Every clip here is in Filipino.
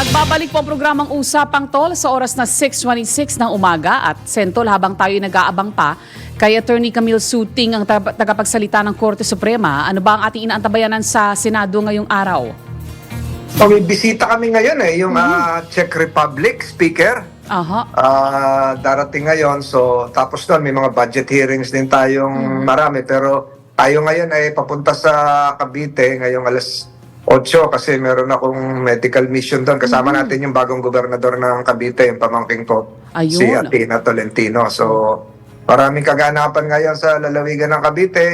Nagbabalik po ang programang Usapang Tol sa oras na 6.26 ng umaga at sentol habang tayo nag-aabang pa kay Attorney Camille Suting ang tag- tagapagsalita ng Korte Suprema. Ano ba ang ating inaantabayanan sa Senado ngayong araw? So, may bisita kami ngayon eh, yung ah, Czech Republic Speaker. Aha. Ah, darating ngayon. So, tapos doon, may mga budget hearings din tayong marami. Pero tayo ngayon ay papunta sa Cavite ngayong alas 8 kasi meron akong medical mission doon. Kasama natin yung bagong gobernador ng Cavite, yung pamangking ko, si Ayun. Athena Tolentino. So, maraming kaganapan ngayon sa lalawigan ng Cavite.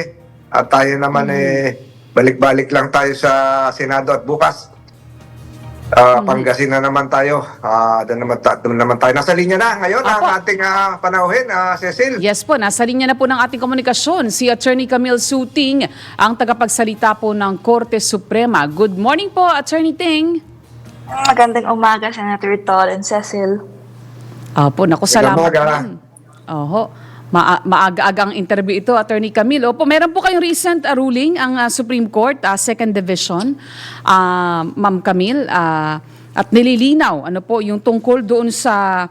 At tayo naman eh, balik-balik lang tayo sa Senado at bukas. Ah, Pangasinan naman tayo. Ah, doon naman, ta- doon naman tayo. Nasa linya na ngayon Apo. ang ating ah, panauhin, ah, Cecil. Yes po, nasa linya na po ng ating komunikasyon si Attorney Camille Suting, ang tagapagsalita po ng Korte Suprema. Good morning po, Attorney Ting. Magandang umaga, Senator Tol and Cecil. Opo, naku, Magandang salamat umaga. po. Oho. Ma- maaga-agang interview ito, Attorney Camille. Opo, meron po kayong recent uh, ruling ang uh, Supreme Court, uh, Second Division, uh, Ma'am Camille, uh, at nililinaw ano po yung tungkol doon sa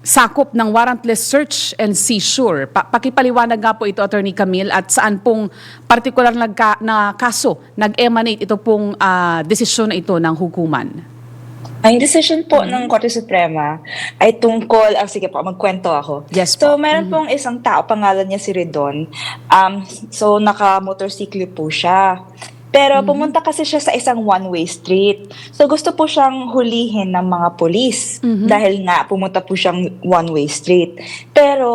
sakop ng warrantless search and seizure. Pa- pakipaliwanag nga po ito, Attorney Camille, at saan pong partikular nagka- na kaso nag-emanate ito pong uh, desisyon na ito ng hukuman. Ang decision po ng Korte Suprema ay tungkol, ah, sige po, magkwento ako. Yes So, po. meron pong isang tao, pangalan niya si Redon. Um, so, naka-motorsiklo po siya. Pero pumunta kasi siya sa isang one-way street. So, gusto po siyang hulihin ng mga polis. Dahil nga, pumunta po siyang one-way street. Pero,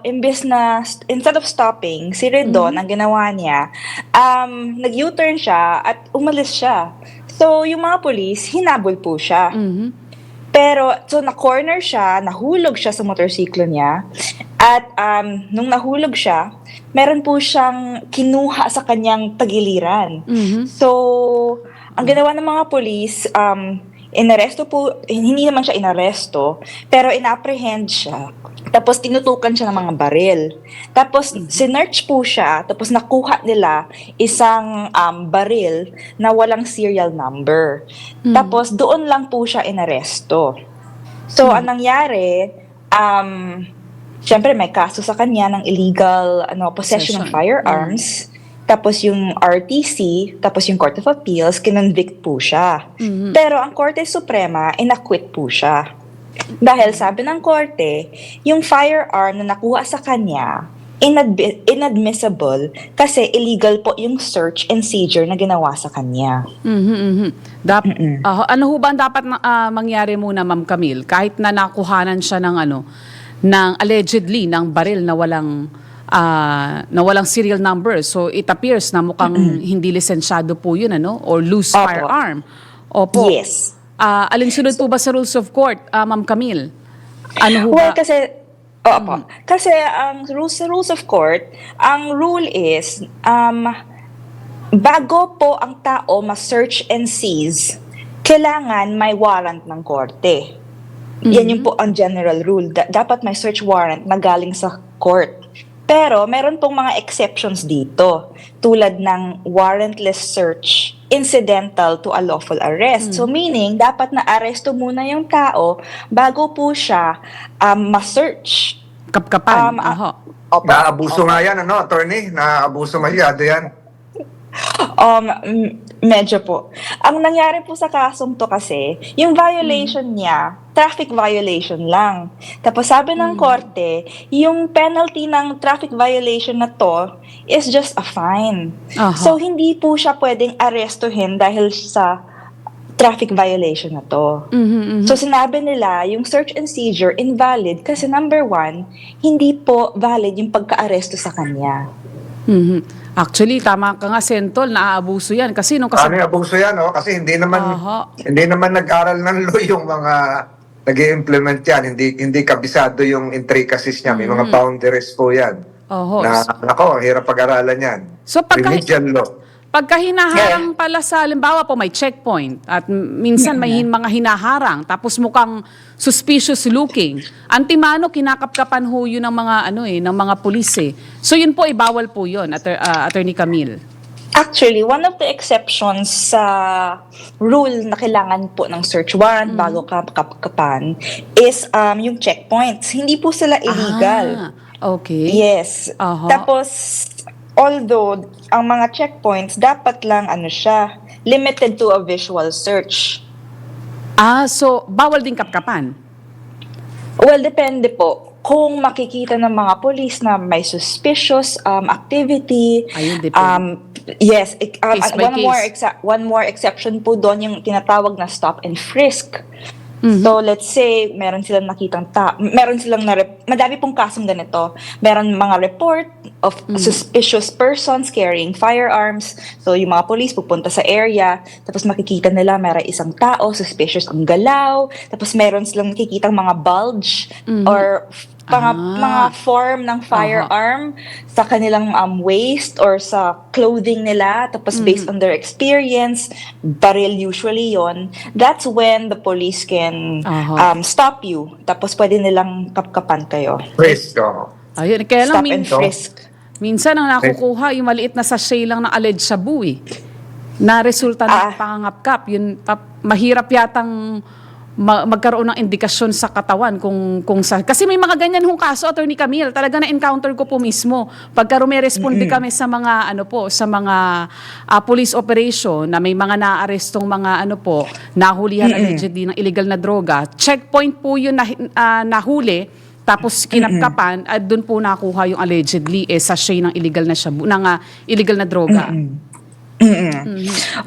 imbes na, instead of stopping, si Redon, ang ginawa niya, um, nag-U-turn siya at umalis siya. So, yung mga polis, hinabol po siya. Mhm. Pero, so na-corner siya, nahulog siya sa motorsiklo niya. At um, nung nahulog siya, meron po siyang kinuha sa kanyang tagiliran. Mhm. So, ang ginawa ng mga polis, um, inaresto po, hindi naman siya inaresto, pero inapprehend siya. Tapos tinutukan siya ng mga baril. Tapos sinearch po siya, tapos nakuha nila isang um, baril na walang serial number. Tapos doon lang po siya inaresto. So, anong nangyari, um, syempre may kaso sa kanya ng illegal ano, possession Possession. of firearms. Tapos yung RTC, tapos yung Court of Appeals, kinonvict po siya. Mhm. Pero ang Korte Suprema, inacquit po siya. Dahil sabi ng Korte, yung firearm na nakuha sa kanya, inadbi- inadmissible kasi illegal po yung search and seizure na ginawa sa kanya. Mhm, mhm. Dap- Ah, ano ho ba ang dapat na, ah, mangyari muna, Ma'am Camille? Kahit na nakuhanan siya ng ano, ng allegedly ng baril na walang ah, na walang serial number. So it appears na mukhang hindi lisensyado po 'yun ano or loose Opo. firearm. Opo. Yes. Ah, alinsunod po ba sa rules of court, ah, Ma'am Camille? Ano ho Well, ba? kasi, oo po. Kasi ang rules, rules of court, ang rule is, um, bago po ang tao ma-search and seize, kailangan may warrant ng korte. Yan yung po ang general rule. Da- dapat may search warrant na galing sa court. Pero meron pong mga exceptions dito, tulad ng warrantless search incidental to a lawful arrest. So meaning, dapat na aresto muna yung tao bago po siya um, ma-search. Kapkapan. Um, ah, Aha. Opo. Naabuso nga yan, ano, attorney? Naabuso masyado yan. Um, medyo po. Ang nangyari po sa kasong to kasi, yung violation niya, traffic violation lang. Tapos sabi ng korte, yung penalty ng traffic violation na to is just a fine. Aha. So, hindi po siya pwedeng arestuhin dahil sa traffic violation na to. Mhm, mhm. So sinabi nila, yung search and seizure invalid kasi number one, hindi po valid yung pagka-aresto sa kanya. Mhm. Actually, tama ka nga, Sentol, naaabuso yan. Kasi nung kasi... Ano abuso yan, no? Kasi hindi naman, Aha. hindi naman nag-aral ng law yung mga nag implement yan. Hindi, hindi kabisado yung intricacies niya. May mga boundaries po yan. Oho. Na, nako, hirap pag-aralan yan. So, pagka- Remedial law. Pagka hinaharang pala sa, halimbawa po may checkpoint at minsan may hin- mga hinaharang tapos mukhang suspicious looking. Antimano, kinakapkapan ho yun ng mga, ano eh, ng mga pulis eh. So yun po, ibawal po yun, Atter- ah, Attorney Camille. Actually, one of the exceptions sa rule na kailangan po ng search warrant bago ka kapkapan is um, yung checkpoints. Hindi po sila illegal. Ah, okay. Yes. Aha. Tapos, although, ang mga checkpoints, dapat lang, ano siya, limited to a visual search. Ah, so bawal din kapkapan. Well, depende po. Kung makikita ng mga police na may suspicious um, activity, Ayun, um, yes, um, Case one more exa- one more exception po doon yung tinatawag na stop and frisk. Mhm. So let's say meron silang nakitang ta meron silang na madami pong kasong ganito. Meron mga report of Mhm. suspicious persons carrying firearms. So yung mga police pupunta sa area, tapos makikita nila meron isang tao suspicious ang galaw, tapos meron silang nakikitang mga bulge or mga. Ah. mga form ng firearm sa kanilang um, waist or sa clothing nila tapos Mm-hmm. based on their experience baril usually yon that's when the police can Aha. um, stop you tapos pwede nilang kapkapan kayo Risk, oh. Ayun, kaya lang stop and min- frisk minsan ang nakukuha yung maliit na sachet lang ng alleged shabu eh. Na resulta ng Ah. pangangapkap. Yun, pa- mahirap yatang ma- magkaroon ng indikasyon sa katawan kung kung sa kasi may mga ganyan hong kaso attorney Camille talaga na encounter ko po mismo pagka rumeresponde kami sa mga ano po sa mga ah, police operation na may mga naarestong mga ano po nahulihan allegedly ng illegal na droga checkpoint po yun na ah, nahuli tapos kinapkapan at doon po nakuha yung allegedly eh sachet ng illegal na shabu ng ah, illegal na droga.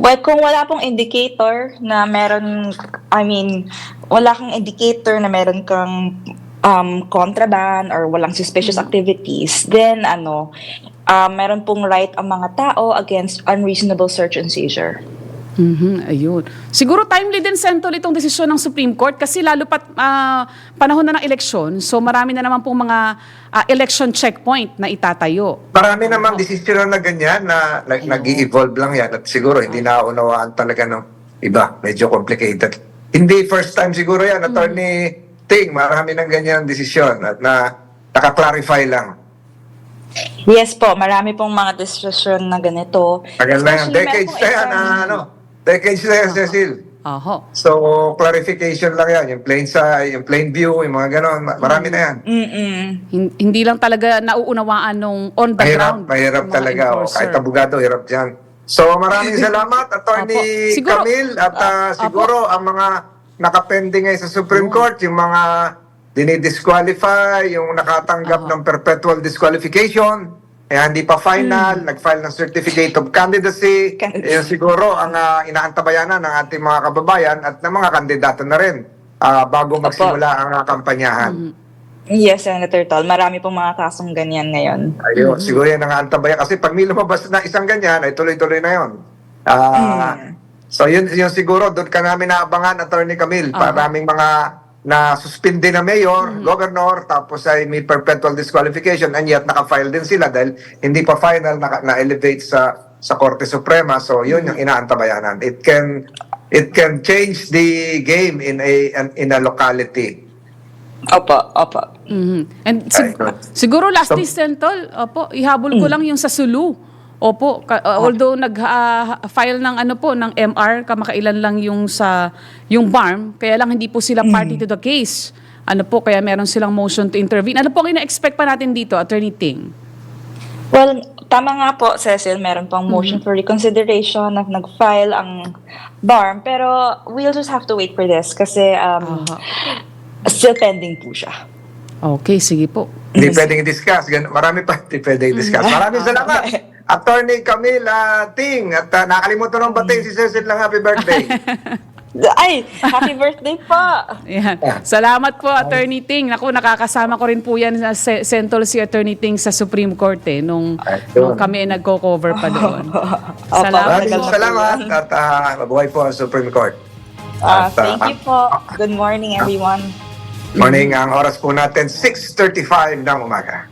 Well, kung wala pong indicator na meron, I mean, wala kang indicator na meron kang um, contraband or walang suspicious activities, then ano, uh, meron pong right ang mga tao against unreasonable search and seizure. Mhm, ayun. Siguro timely din sentol itong desisyon ng Supreme Court kasi lalo pat ah, panahon na ng eleksyon, so marami na naman pong mga ah, election checkpoint na itatayo. Marami namang desisyon na ganyan na like, nag-evolve lang yan at siguro hindi naunawaan talaga ng iba. Medyo complicated. Hindi first time siguro yan, Attorney Ting, marami ng ganyan desisyon at na naka-clarify lang. Yes po, marami pong mga decision na ganito. Tagal na yan. Especially Decades na yan, na, isang- ano, decades na yan, Cecil. Oho. So, clarification lang yan. Yung plain sight, yung plain view, yung mga ganon. ma- Marami na yan. Mm-mm. Hin- hindi lang talaga nauunawaan nung on the Mahirap, ground. mahirap ng mga talaga. Oh. enforcer. Kahit abogado, hirap dyan. So, maraming salamat, Attorney Opo. Siguro- Camille. At ah, Ah, opo. siguro, ang mga nakapending ngayon sa Supreme Court, yung mga dinidisqualify, yung nakatanggap ng perpetual disqualification, eh, hindi pa final, nag-file ng certificate of candidacy, Candidacy. yun siguro ang ah, inaantabayanan ng ating mga kababayan at ng mga kandidato na rin ah, bago magsimula ang ah, kampanyahan. Yes, Senator Tol. Marami pong mga kasong ganyan ngayon. Ayun, siguro yan ang antabayan. Kasi pag may lumabas na isang ganyan, ay tuloy-tuloy na yun. Ah, So yun, yun siguro, doon ka namin naabangan, Attorney Camille. Aha. Maraming mga na suspinde na mayor, governor, tapos ay may perpetual disqualification and yet naka-file din sila dahil hindi pa final naka- na-elevate sa sa Korte Suprema. So yun yung inaantabayanan. It can it can change the game in a in a locality. Opo, opo. Mhm. And sig- Ay, siguro last So- Sentol, opo, ihabol ko lang yung sa Sulu. Opo, ka- uh, although nag-file ng ano po ng MR kamakailan lang yung sa yung BARM, kaya lang hindi po sila party to the case. Ano po, kaya meron silang motion to intervene. Ano po ang ina-expect pa natin dito, Attorney Ting? Well, tama nga po, Cecil, meron pang motion for reconsideration na nag-file ang BARM, pero we'll just have to wait for this kasi um, still pending po siya. Okay, sige po. Hindi pwedeng i-discuss. Gan- Marami pa hindi pwedeng i-discuss. Maraming salamat. Attorney Camille ah, Ting. At uh, nakalimutan ng batiin si Cecil ng happy birthday. Ay, happy birthday po! Ayan. Salamat po, Attorney Ting. Naku, nakakasama ko rin po yan sa Se- Sentol si Attorney Ting sa Supreme Court eh, nung, nung kami ay nagko-cover pa doon. Salamat Maraming salamat at uh, mabuhay po ang Supreme Court. Ah, At, thank ah, you po. Good morning, everyone. Morning, ang oras po natin 6.35 ng umaga.